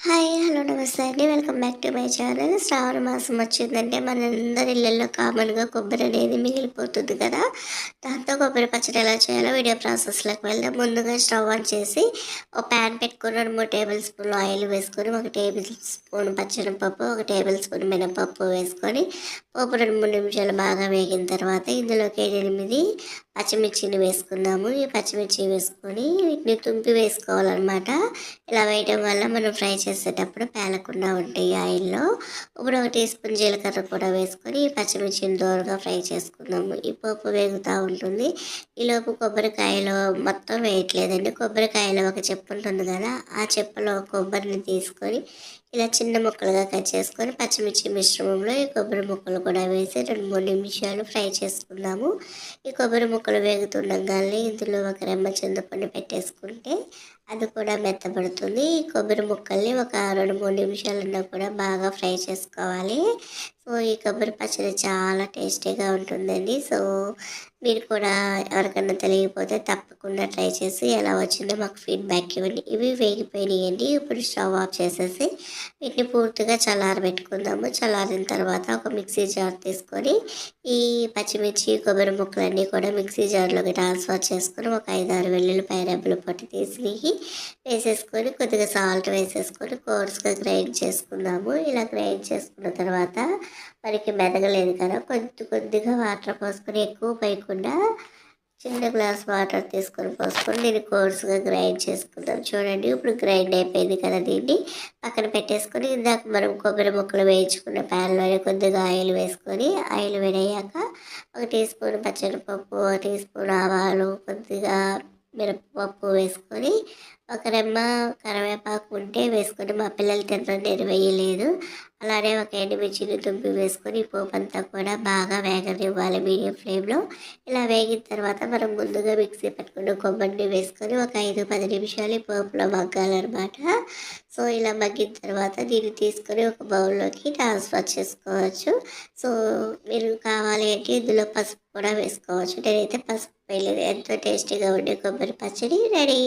Hi hello నమస్తే అండి. Welcome back to my channel శ్రావణ మాసం వచ్చిందంటే మనందరి ఇళ్ళల్లో కామన్గా కొబ్బరి అనేది మిగిలిపోతుంది కదా. దాంతో కొబ్బరి పచ్చడి ఎలా చేయాలో వీడియో ప్రాసెస్లోకి వెళ్దాం. ముందుగా స్టవ్ ఆన్ చేసి ఒక ప్యాన్ పెట్టుకుని రెండు మూడు టేబుల్ స్పూన్ ఆయిల్ వేసుకొని ఒక టేబుల్ స్పూన్ పచ్చనిపప్పు ఒక టేబుల్ స్పూన్ మినపప్పు వేసుకొని పప్పు రెండు మూడు నిమిషాలు బాగా వేగిన తర్వాత ఇందులోకి ఎనిమిది పచ్చిమిర్చిని వేసుకుందాము. ఈ పచ్చిమిర్చి వేసుకొని వీటిని తుంపి వేసుకోవాలన్నమాట. ఇలా వేయడం వల్ల మనం ఫ్రై చేసేటప్పుడు పేలకుండా ఉంటాయి ఆయిల్లో. ఇప్పుడు ఒక టీ స్పూన్ జీలకర్ర కూడా వేసుకొని ఈ పచ్చిమిర్చిని దూరంగా ఫ్రై చేసుకుందాము. ఈ పప్పు వేగుతూ ఉంటుంది. ఈలోపు కొబ్బరికాయలో మొత్తం వేయట్లేదండి. కొబ్బరికాయలో ఒక చెప్పు ఉంటుంది కదా ఆ చెప్పలో కొబ్బరిని తీసుకొని ఇలా చిన్న ముక్కలుగా కట్ చేసుకొని పచ్చిమిర్చి మిశ్రమంలో ఈ కొబ్బరి ముక్కలు కూడా వేసి రెండు మూడు నిమిషాలు ఫ్రై చేసుకుందాము. ఈ కొబ్బరి ముక్కలు వేగుతుండగానే ఇందులో ఒక రెమ్మ చింతపండు పెట్టేసుకుంటే అది కూడా మెత్తబడుతుంది. ఈ కొబ్బరి ముక్కల్ని ఒక రెండు మూడు నిమిషాలన్నా కూడా బాగా ఫ్రై చేసుకోవాలి. సో ఈ కొబ్బరి పచ్చడి చాలా టేస్టీగా ఉంటుందండి. సో మీరు కూడా ఎవరికైనా తెలియకపోతే తప్పకుండా ట్రై చేసి ఎలా వచ్చిందో మాకు ఫీడ్బ్యాక్ ఇవ్వండి. ఇవి వేగిపోయినాయండి. ఇప్పుడు స్టవ్ ఆఫ్ చేసేసి వీటిని పూర్తిగా చల్లారబెట్టుకుందాము. చల్లారిన తర్వాత ఒక మిక్సీ జార్ తీసుకొని ఈ పచ్చిమిర్చి కొబ్బరి ముక్కలన్నీ కూడా మిక్సీ జార్లోకి ట్రాన్స్ఫర్ చేసుకొని ఒక ఐదారు వెల్లుల్లిపాయ రెబ్బలు పొట్టి తీసి వేసేసుకొని కొద్దిగా సాల్ట్ వేసేసుకొని కోర్స్గా గ్రైండ్ చేసుకుందాము. ఇలా గ్రైండ్ చేసుకున్న తర్వాత మనకి మెదగలేదు కదా కొద్ది కొద్దిగా వాటర్ పోసుకొని ఎక్కువ పోయకుండా చిన్న గ్లాస్ వాటర్ తీసుకొని పోసుకొని దీన్ని కోర్సుగా గ్రైండ్ చేసుకుందాం. చూడండి ఇప్పుడు గ్రైండ్ అయిపోయింది కదా దీన్ని. పక్కన పెట్టేసుకొని ఇందాక మనం కొబ్బరి ముక్కలు వేయించుకున్న ప్యాన్లోనే కొద్దిగా ఆయిల్ వేసుకొని ఆయిల్ వేడయ్యాక ఒక టీ స్పూన్ పచ్చడిపప్పు ఒక టీ స్పూన్ ఆవాలు కొద్దిగా మిరపపప్పు వేసుకొని ఒక రెమ్మ కరివేపాకు ఉంటే వేసుకొని మా పిల్లలు తినడం నేను వేయలేదు అలానే ఒక ఎండుమిర్చిని తుంపి వేసుకొని పోపు అంతా కూడా బాగా వేగనివ్వాలి మీడియం ఫ్లేమ్లో. ఇలా వేగిన తర్వాత మనం ముందుగా మిక్సీ పట్టుకున్న కొబ్బరిని వేసుకొని ఒక ఐదు పది నిమిషాలు పోపులో మగ్గాలన్నమాట. సో ఇలా మగ్గిన తర్వాత దీన్ని తీసుకొని ఒక బౌల్లోకి ట్రాన్స్ఫర్ చేసుకోవచ్చు. సో మీరు కావాలి అంటే ఇందులో పసుపు కూడా వేసుకోవచ్చు. నేనైతే పసుపు వేయలేదు ఎంతో టేస్టీగా ఉండే కొబ్బరి పచ్చడి రెడీ.